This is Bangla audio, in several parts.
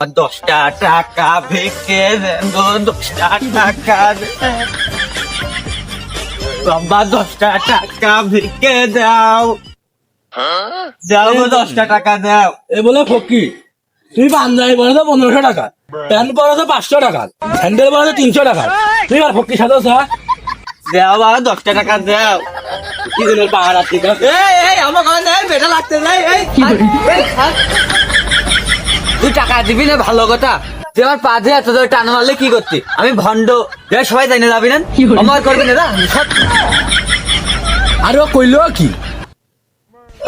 দশটা টাকা ভিক্ষে দেন গো দশটা টাকা বাবা দশটা টাকা ভিক্ষে দাও। দাও গো দশটা টাকা দাও। এ বলে ফকি তুমি পাঞ্জাবি পরে তো পনেরোশো টাকা প্যান্ট পরে তো পাঁচশো টাকা স্যান্ডেল পরে তো তিনশো টাকা। তুমি আর ফকি সাথে দাও বাবা দশটা টাকা দাও। কি দিনের পাহাড় আছে? এই এই আমার কাছে নেই বেটা লাগতে নাই এই। তুই টাকা দিবি না? ভালো কথা। তুই আমার পা দিয়ে ধরে টান মারলে কি করতি? আমি ভণ্ড। এরা সবাই জানে যাবি না? আমার করবি না আর ও কইলো কি?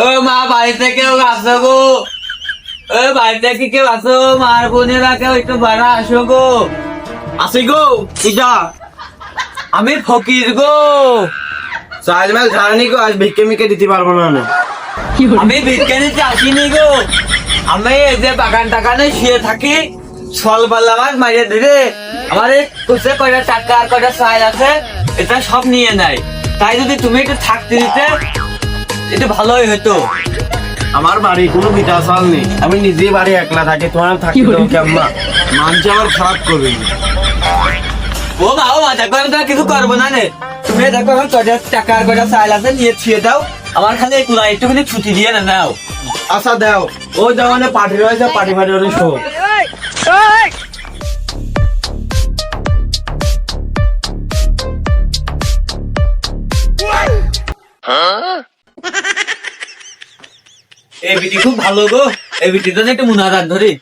ও মা বাড়িতে কেউ আসো গো। ও বাড়িতে কি কেউ আসো? মার বোনেরা কেউ একটু বাড়া আসো গো। আসি গো ইজা আমি ফকির গো। চাল মাল ঝাড়নি গো আজ ভিক্ষে মিকে দিতে পারব না আমি আমি বিজ্ঞানীতে আসিনি গো। আমি এই যে বাগান টাগানে শুয়ে থাকি পাল্লা মাছ মারিয়ে ধরে আমার এই কুচে কয়টা টাকা আর কয়টা চাল আছে এটা সব নিয়ে নেয়। তাই যদি তুমি একটু থাকতে দিতে একটু ভালোই হতো আমার বাড়ি কোনো বিটা চাল নেই। আমি নিজে বাড়ি একলা থাকি তোমার দেবো কেমন? মানছে আমার খারাপ করবে ও মা ও মা দেখো আমি তো কিছু করব না নে তুমি দেখো টাকা আর কয়টা চাল আছে নিয়ে ছুঁয়ে দাও। আমার খালি এই কুড়া একটুখানি ছুটি দিয়ে না নাও। আচ্ছা দাও। ও জামানে পার্টি রয়েছে, পার্টি ফাটি ওরে শো। এই বিটি খুব ভালো গো। এই বিটি তো একটু মুনাজাত ধরি।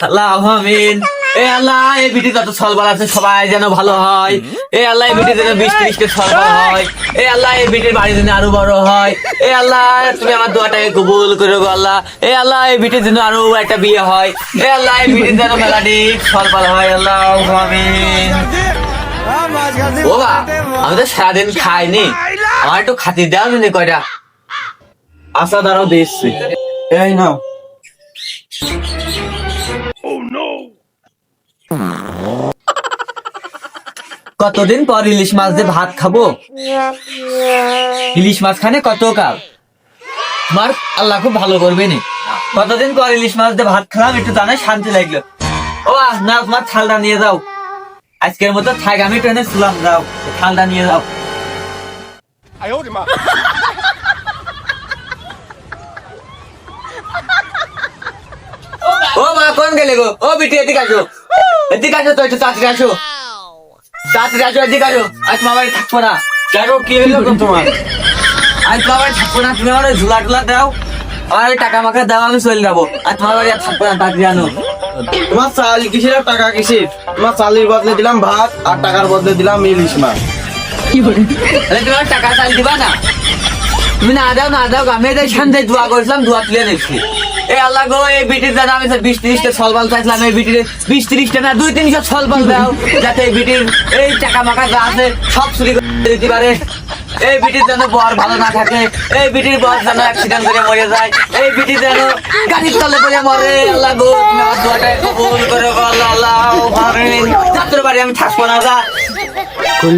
খালা আমিন। এ আল্লাহ, এই বিটি যত সলবার আছে, সবাই যেন ভালো হয়। এ আল্লাহ, এই বিটি যেন বিশ ত্রিশটা সলবার হয়। এ আল্লাহ, এই বিটির বাড়ি যেন আরও বড় হয়। এ আল্লাহ, তুমি আমার দোয়াটাকে কবুল করে আল্লাহ। এ আল্লাহ, এই বিটির যেন আরও একটা বিয়ে হয়। এ আল্লাহ, এই বিটির যেন মেলাটি সলবার হয়। আল্লাহ ও বা, আমি তো সারাদিন খাইনি। আমার একটু খাতি দাও নি কয়টা। আশা দ্বারাও দিচ্ছি এই নাও। কতদিন পর ইলিশ মাছ দিয়ে ভাত খাব? ইলিশ মাছ খানে কত কাল? আমার আল্লাহ খুব ভালো করবে নি। কতদিন পর ইলিশ মাছ দিয়ে ভাত খেলাম একটু জানাই শান্তি লাগল। ও না তোমার থালটা নিয়ে যাও। আজকের মতো থাক আমি ট্রেনে শুলাম যাও থালটা নিয়ে যাও। ও মা কোন গেলে গো? ও বিটি এদিকে আসো। এদিকে আসো তো একটু তাড়াতাড়ি আসো। তাড়াতাড়ি আসো এদিকে আসো আজ তোমার বাড়ি থাকব না। দেখো কি হইল তোমার? আজ তোমার বাড়ি থাকব না তুমি আমার ঝুলা টুলা দাও। আমার টাকা মাখা দাও আমি চলে যাব। আর তোমার বাড়ি আর থাকব না তাড়াতাড়ি আনো। তোমার চাল কিসের আর টাকা কিসের? তোমার চালের বদলে দিলাম ভাত আর টাকার বদলে দিলাম ইলিশ মাছ। তাহলে তুমি আমার টাকা চাল দিবা না। তুমি না দাও না দাও আমি তাই শান্তি দোয়া করেছিলাম দোয়া তুলে নিচ্ছি এই আল্লাহ গো এই বিটির দাদা আমি বিশ ত্রিশটা ছলবাল চাইছিলাম এই বিটির বিশ ত্রিশটা না দুই তিনশো ছলবাল দাও যাতে এই বিটির এই টাকা মাকা যা আছে সব চুরি করে দিতে পারে। এই বিটির যেন বর ভালো না থাকে এই বিটির বর যেন অ্যাক্সিডেন্ট করে মরে যায় এই বিটি যেন গাড়ির তলে পড়ে মরে। আল্লাহ গো আমার কবুল করে আল্লাহ আল্লাহ যাত্রা বাড়ি আমি থাকব না যা। কি